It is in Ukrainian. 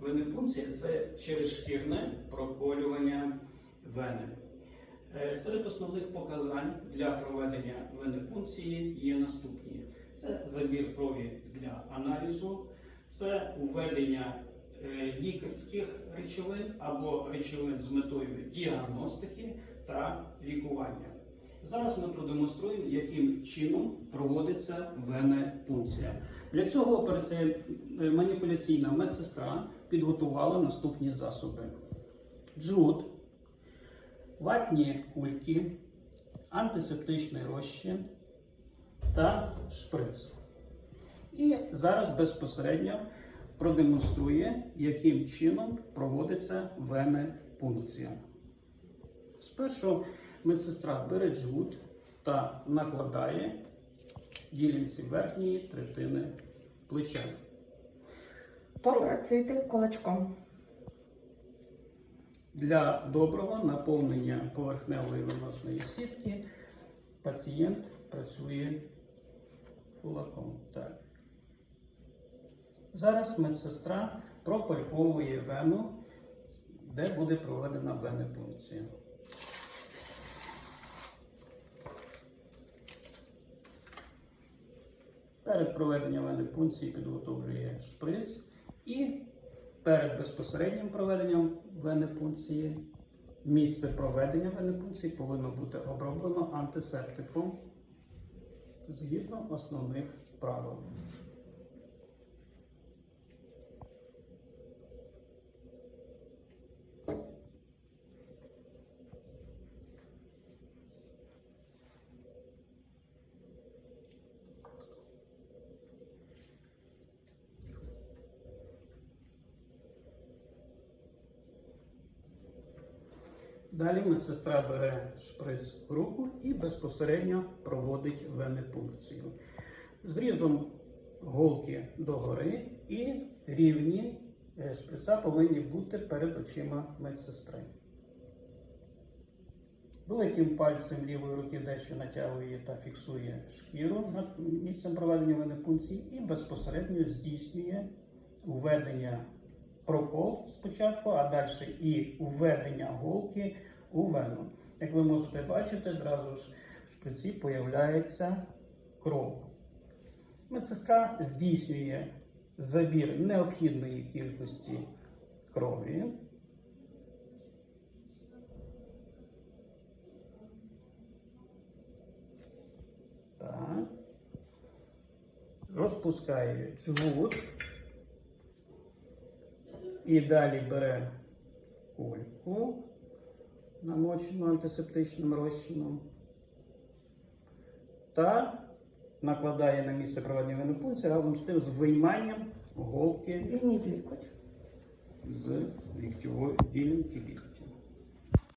венепункція це черезшкірне проколювання вени. Е, Серед основних показань для проведення венепункції є наступні: це забір крові для аналізу, це введення е, лікарських речовин або речовин з метою діагностики та лікування. Зараз ми продемонструємо, яким чином проводиться венепункція. Для цього е, маніпуляційна медсестра підготувала наступні засоби: джут, ватні кульки, антисептичний розчин та шприц. І зараз безпосередньо продемонструє, яким чином проводиться венепункція. Спершу медсестра бере джгут та накладає ділянці верхньої третини плеча. Попрацюйте кулачком. Для доброго наповнення поверхневої венозної сітки пацієнт працює кулаком. Так. Зараз медсестра пропальповує вену, де буде проведена венепункція. Перед проведенням венепункції підготовлює шприц і перед безпосереднім проведенням венепункції місце проведення венепункції повинно бути оброблено антисептиком згідно основних правил. Далі медсестра бере шприц в руку і безпосередньо проводить венепункцію. Зрізом голки догори і рівні е, шприца повинні бути перед очима медсестри. Великим пальцем лівої руки дещо натягує та фіксує шкіру над місцем проведення венепункції і безпосередньо здійснює введення прокол спочатку, а далі і введення голки у вену. Як ви можете бачити, зразу ж в шприці появляється кров. Медсестра здійснює забір необхідної кількості крові. Так. Розпускає джгут. І далі бере кульку, намочену антисептичним розчином, та накладає на місце проведення венепункції разом з тим з вийманням голки Звільніть лікоть. з ліктьової ділянки лікті.